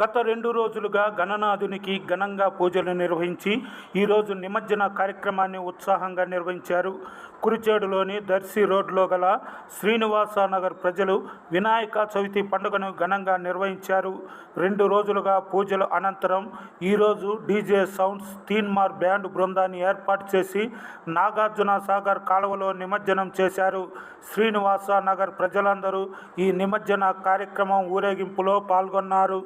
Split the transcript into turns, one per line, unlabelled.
గత రెండు రోజులుగా గణనాథునికి ఘనంగా పూజలు నిర్వహించి ఈరోజు నిమజ్జన కార్యక్రమాన్ని ఉత్సాహంగా నిర్వహించారు. కురిచేడులోని దర్శి రోడ్లో గల శ్రీనివాస నగర్ ప్రజలు వినాయక చవితి పండుగను ఘనంగా నిర్వహించారు. రెండు రోజులుగా పూజల అనంతరం ఈరోజు డీజే సౌండ్స్ తీన్మార్ బ్యాండ్ బృందాన్ని ఏర్పాటు చేసి నాగార్జున సాగర్ కాలువలో నిమజ్జనం చేశారు. శ్రీనివాస నగర్ ప్రజలందరూ ఈ నిమజ్జన కార్యక్రమం ఊరేగింపులో పాల్గొన్నారు.